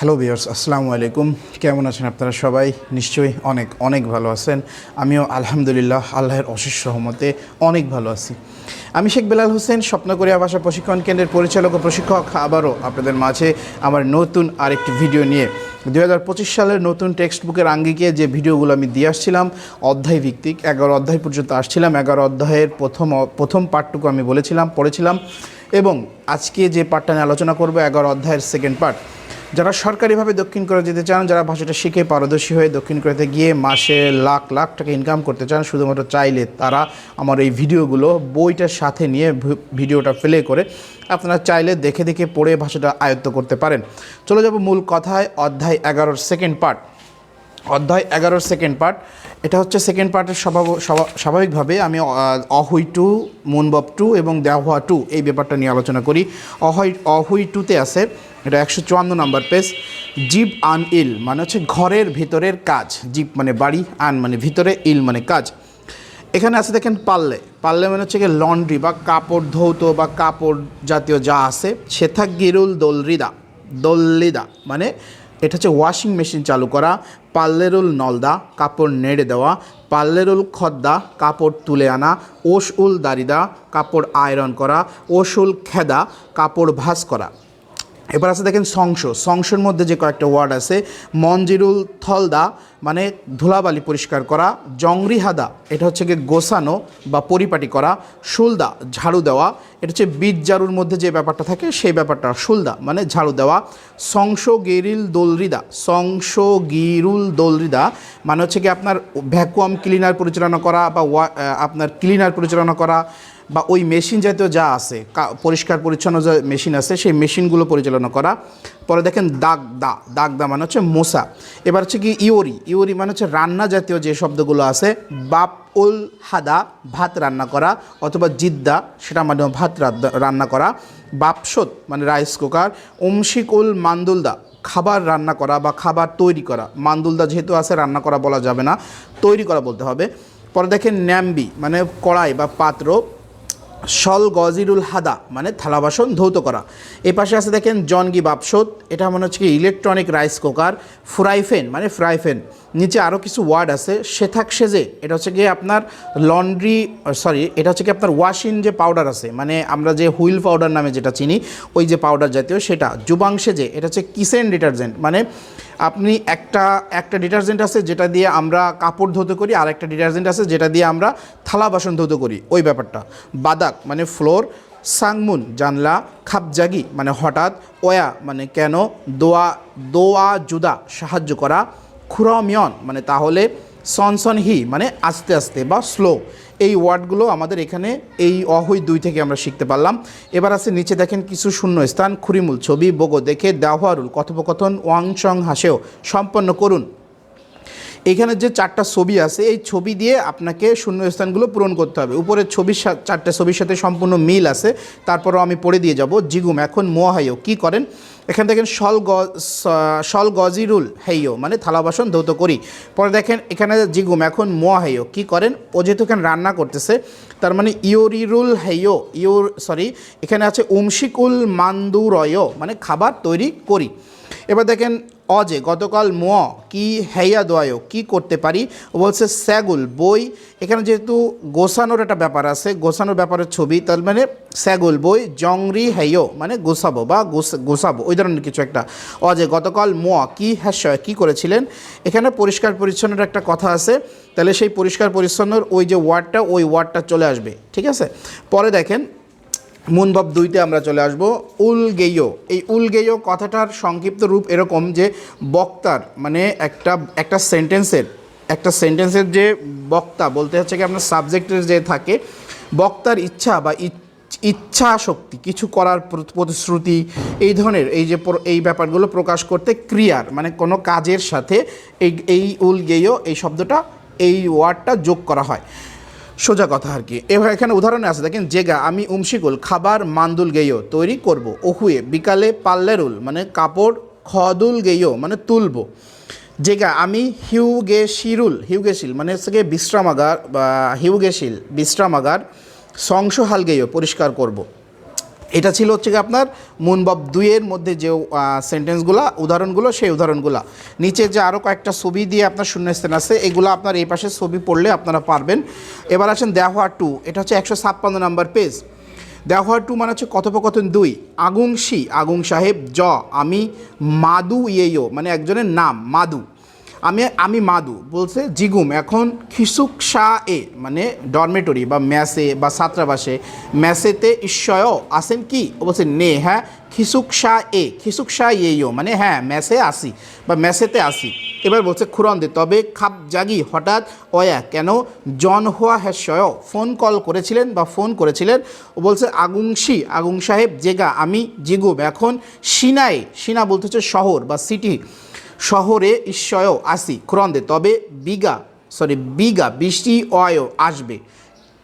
Hello বিয়ার্স আসসালামু আলাইকুম কেমন আছেন আপনারা সবাই? নিশ্চয়ই অনেক অনেক ভালো আছেন। আমিও আলহামদুলিল্লাহ আল্লাহের অশেষ সহমতে অনেক ভালো আছি। আমি শেখ বেলাল হোসেন স্বপ্নকরিয়া ভাষা প্রশিক্ষণ কেন্দ্রের পরিচালক ও প্রশিক্ষক। আবারও আপনাদের মাঝে আমার নতুন আরেকটি ভিডিও নিয়ে। দু হাজার পঁচিশ সালের নতুন টেক্সট বুকের আঙ্গিকে যে ভিডিওগুলো আমি দিয়ে আসছিলাম, অধ্যায় ভিত্তিক, এগারো অধ্যায় পর্যন্ত আসছিলাম, এগারো অধ্যায়ের প্রথম প্রথম পার্টটুকু আমি বলেছিলাম, পড়েছিলাম। এবং আজকে যে পার্টটা নিয়ে আলোচনা করব, এগারো অধ্যায়ের সেকেন্ড পার্ট যারা সরকারিভাবে দক্ষিণ কোরিয়া যেতে চান, যারা ভাষাটা শিখে পারদর্শী হয়ে দক্ষিণ কোরিয়াতে গিয়ে মাসে লাখ লাখ টাকা ইনকাম করতে চান, শুধুমাত্র চাইলে তারা আমার এই ভিডিওগুলো বইটার সাথে নিয়ে ভিডিওটা প্লে করে আপনারা চাইলে দেখে দেখে পড়ে ভাষাটা আয়ত্ত করতে পারেন। চলে যাব মূল কথায়, অধ্যায় এগারোর সেকেন্ড পার্ট অধ্যায় এগারোর সেকেন্ড পার্ট এটা হচ্ছে সেকেন্ড পার্টের স্বভাব স্বাভা- স্বাভাবিকভাবে আমি অহুই টু, মুনবব টু এবং দেওয়া টু এই ব্যাপারটা নিয়ে আলোচনা করি। অহই, অহুই টুতে আছে এটা একশো চুয়ান্ন নাম্বার পেজ। জিপ আন ইল মানে হচ্ছে ঘরের ভিতরের কাজ। জিপ মানে বাড়ি, আন মানে ভিতরে, ইল মানে কাজ। এখানে আছে দেখেন পাল্লে। পাল্লে মানে হচ্ছে গিয়ে লন্ড্রি বা কাপড় ধৌত বা কাপড় জাতীয় যা আছে, সেথা গিরুল দোলরিদা। দোল্লিদা মানে এটা হচ্ছে ওয়াশিং মেশিন চালু করা, পাল্লেরুল নলদা, কাপড় নেড়ে দেওয়া, পাল্লেরুল খদ্দা, কাপড় তুলে আনা ওশ উল দারিদা কাপড় আয়রন করা ওশুল খেদা, কাপড় ভাঁজ করা। এবার আছে দেখেন সংস সংসের মধ্যে যে কয়েকটা ওয়ার্ড আছে, মঞ্জিরুল থলদা মানে ধুলাবালি পরিষ্কার করা, জংরিহাদা, এটা হচ্ছে গিয়ে গোসানো বা পরিপাটি করা শুলদা ঝাড়ু দেওয়া, এটা হচ্ছে বীজ ঝাড়ুর মধ্যে যে ব্যাপারটা থাকে সেই ব্যাপারটা, সুলদা মানে ঝাড়ু দেওয়া সংস গেরিল দোলরিদা সংস গিরুল দোলরিদা মানে হচ্ছে কি আপনার ভ্যাকুয়াম ক্লিনার পরিচালনা করা বা আপনার ক্লিনার পরিচালনা করা বা ওই মেশিন জাতীয় যা আছে পরিষ্কার পরিচ্ছন্ন যে মেশিন আছে, সেই মেশিনগুলো পরিচালনা করা। পরে দেখেন দাগ দা দাগ দা মানে হচ্ছে মোসা এবার হচ্ছে কি ইওরি ইওরি মানে হচ্ছে রান্না জাতীয় যে শব্দগুলো আছে বাপ উল হাদা, ভাত রান্না করা অথবা জিদ্দা সেটা মানে ভাত রান্না করা। বাপসত মানে রাইস কুকার অমশিক উল মান্দুলদা, খাবার রান্না করা বা খাবার তৈরি করা। মান্দুলদা যেহেতু আছে, রান্না করা বলা যাবে না, তৈরি করা বলতে হবে। পরে দেখেন ন্যাম্বি মানে কড়াই বা পাত্র সল গজিরুল হাদা মানে থালা বাসন ধৌত করা। এ পাশে আছে দেখেন জনগি বাপসত, এটা মনে হচ্ছে কি ইলেকট্রনিক রাইস কুকার ফ্রাইফেন মানে ফ্রাইফেন নিচে আরও কিছু ওয়ার্ড আছে, সেথাক সেজে, এটা হচ্ছে গিয়ে আপনার লন্ড্রি সরি এটা হচ্ছে কি আপনার ওয়াশিং যে পাউডার আছে মানে আমরা যে হুইল পাউডার নামে যেটা চিনি, ওই যে পাউডার জাতীয়, সেটা। জুবাং সেজে, এটা হচ্ছে কিচেন ডিটারজেন্ট মানে আপনি একটা একটা ডিটারজেন্ট আছে যেটা দিয়ে আমরা কাপড় ধুতে করি, আর একটা ডিটারজেন্ট আছে যেটা দিয়ে আমরা থালা বাসন ধুতে করি, ওই ব্যাপারটা। বাদাক মানে ফ্লোর, সাংমুন জানলা, খাপজাগি মানে হঠাৎ, ওয়া মানে কেন, দোয়া দোয়া জুদা সাহায্য করা, খুরমিয়ন মানে তাহলে সনসন হি মানে আস্তে আস্তে বা স্লো এই ওয়ার্ডগুলো আমাদের এখানে এই অহৈ দুই থেকে আমরা শিখতে পারলাম। এবার আছে নিচে দেখেন কিছু শূন্য স্থান খুরিমুল ছবি, বগো দেখে দেওয়ারুল কথোপকথন ওয়াংসং হাসেও সম্পন্ন করুন। এখানে যে চারটা ছবি আছে, এই ছবি দিয়ে আপনাকে শূন্যস্থানগুলো পূরণ করতে হবে। উপরের ছবির সা- চারটা ছবির সাথে সম্পূর্ণ মিল আছে। তারপরও আমি পড়ে দিয়ে যাব। জিগুম, এখন মোহাইও কি করেন? এখানে দেখেন সল গ সল গজিরুল হেইও মানে থালা বাসন ধৌত করি। পরে দেখেন, এখানে জিগুম, এখন মোহাইও কি করেন? ও যেহেতু এখানে রান্না করতেছে, তার মানে ইয়োরিরুল হেইও ইয়োর সরি, এখানে আছে উমশিকুল মান্দুরয় মানে খাবার তৈরি করি। এবার দেখেন অজে, গতকাল ম কি হেয়া দোয়ায়ো, কি করতে পারি? ও বলছে, স্যাগুল, বই। এখানে যেহেতু গোসানোর একটা ব্যাপার আছে গোসানোর ব্যাপারের ছবি, তার মানে স্যাগুল, বই, জংরি, হেয়ো মানে গোসাবো বা গোছাবো, ওই ধরনের কিছু একটা। অজে, গতকাল ম কি হ্যাশয় কি করেছিলেন? এখানে পরিষ্কার পরিচ্ছন্নের একটা কথা আছে, তাহলে সেই পরিষ্কার পরিচ্ছন্নর ওই যে ওয়ার্ডটা ওই ওয়ার্ডটা চলে আসবে, ঠিক আছে? পরে দেখেন মুনভাব দুইতে আমরা চলে আসব। উলগেয় এই উলগেয় কথাটার সংক্ষিপ্ত রূপ এরকম যে, বক্তার মানে একটা একটা সেন্টেন্সের একটা সেন্টেন্সের যে বক্তা বলতে হচ্ছে কি আপনার সাবজেক্টের যে থাকে, বক্তার ইচ্ছা বা ইচ- ইচ্ছা শক্তি, কিছু করার প্রতিশ্রুতি, এই ধরনের, এই যে এই ব্যাপারগুলো প্রকাশ করতে ক্রিয়ার মানে কোনো কাজের সাথে এই এই উলগেয় এই শব্দটা, এই ওয়ার্ডটা যোগ করা হয়। সোজা কথা আর কি। এবার এখানে উদাহরণে আছে, দেখেন, জেগা, আমি উমশিকুল, খাবার মান্দুল গেয়ো তৈরি করব, ওহুয়ে, বিকালে পাল্লেরুল মানে কাপড় খদুল গেয়ো মানে তুলব। জেগা, আমি হিউগেশিরুল, হিউগেশিল মানে হচ্ছে গিয়ে বিশ্রামাগার, বা হিউগেশিল, বিশ্রামাগার সংসহাল গেয়ো পরিষ্কার করব। এটা ছিল হচ্ছে আপনার মুনবব দুইয়ের মধ্যে যে সেন্টেন্সগুলো উদাহরণগুলো, সেই উদাহরণগুলো। নিচে যে আরও কয়েকটা ছবি দিয়ে আপনার শূন্যস্থান আছে, এগুলো আপনার এই পাশে ছবি পড়লে আপনারা পারবেন। এবার আসেন দেওয়া টু, এটা হচ্ছে একশো ছাপ্পান্ন নাম্বার পেজ। দেওয়া টু মানে হচ্ছে কথোপকথন দুই, আগুংশি, আগুং সাহেব, জ, আমি, মাদু ইয়েও মানে একজনের নাম, মাদু। আমি আমি মাদু বলছে, জিগুম, এখন খিসুক শাহ এ মানে ডরমেটরি বা ম্যাসে বা ছাত্রাবাসে। ম্যাসেতে ঈশ্বয় আসেন কি? ও বলছে, নে হ্যাঁ খিসুক শাহ এ খিসুক শাহ ইয়েও মানে হ্যাঁ ম্যাসে আসি বা ম্যাসেতে আসি। এবার বলছে খুরন্দে তবে খাপ জাগি, হঠাৎ অয়া, কেন জন হোয়া হ্যাশয় ফোন কল করেছিলেন বা ফোন করেছিলেন? ও বলছে, আগুংশি, আগুং সাহেব, জেগা, আমি জিগুম, এখন সিনায় সিনা বলতে হচ্ছে শহর বা সিটি। শহরে ঈশ্বয় আসি ক্রন্দে তবে বিঘা সরি বিঘা বৃষ্টি অয় আসবে।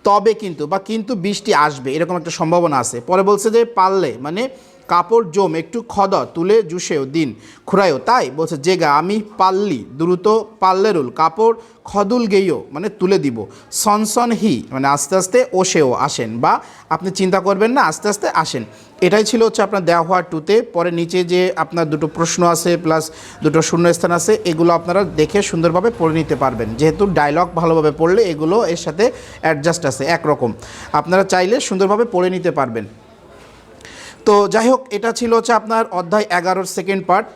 তবে কিন্তু, বা কিন্তু বৃষ্টি আসবে, এরকম একটা সম্ভাবনা আছে। পরে বলছে যে পারলে মানে কাপড় জম, একটু খদ, তুলে জুসেও দিন। খুরাইও তাই? বলছে জেগা আমি পাল্লি, দ্রুত পাল্লেরুল, কাপড় খদুল গেইও মানে তুলে দিব। সনসন হি মানে আস্তে আস্তে ওসেও আসেন বা আপনি চিন্তা করবেন না, আস্তে আস্তে আসেন। এটাই ছিল হচ্ছে আপনার দেওয়া হওয়ার টুতে। পরে নিচে যে আপনার দুটো প্রশ্ন আছে, প্লাস দুটো শূন্যস্থান আছে, এগুলো আপনারা দেখে সুন্দরভাবে পড়ে নিতে পারবেন। যেহেতু ডায়লগ ভালোভাবে পড়লে এগুলো এর সাথে অ্যাডজাস্ট আছে, একরকম। আপনারা চাইলে সুন্দরভাবে পড়ে নিতে পারবেন। তো যাই হোক, এটা ছিল হচ্ছে আপনার অধ্যায় এগারোর সেকেন্ড পার্ট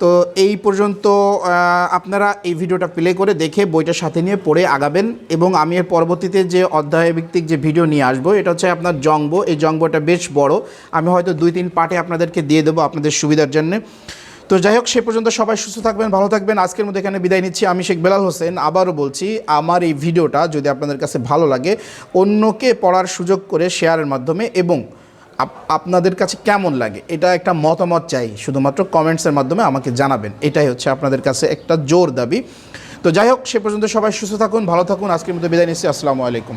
তো এই পর্যন্ত আপনারা এই ভিডিওটা প্লে করে দেখে বইটা সাথে নিয়ে পড়ে আগাবেন এবং আমি এর পরবর্তীতে যে অধ্যায় ভিত্তিক যে ভিডিও নিয়ে আসব, এটা হচ্ছে আপনার জঙ্গ এই জঙ্গটা বেশ বড়। আমি হয়তো দুই তিন পার্টে আপনাদেরকে দিয়ে দেবো আপনাদের সুবিধার জন্য। তো যাই হোক, সে পর্যন্ত সবাই সুস্থ থাকবেন, ভালো থাকবেন। আজকের মধ্যে এখানে বিদায় নিচ্ছি। আমি শেখ বেলাল হোসেন। আবারও বলছি, আমার এই ভিডিওটা যদি আপনাদের কাছে ভালো লাগে, অন্যকে পড়ার সুযোগ করে শেয়ারের মাধ্যমে এবং আপনাদের কাছে কেমন লাগে? এটা একটা মতামত চাই। শুধুমাত্র কমেন্টসের মাধ্যমে আমাকে জানাবেন। এটাই হচ্ছে আপনাদের কাছে একটা জোর দাবি। তো যাই হোক, সে পর্যন্ত সবাই সুস্থ থাকুন, ভালো থাকুন। আজকের মতো বিদায় নিচ্ছি। আসসালামু আলাইকুম।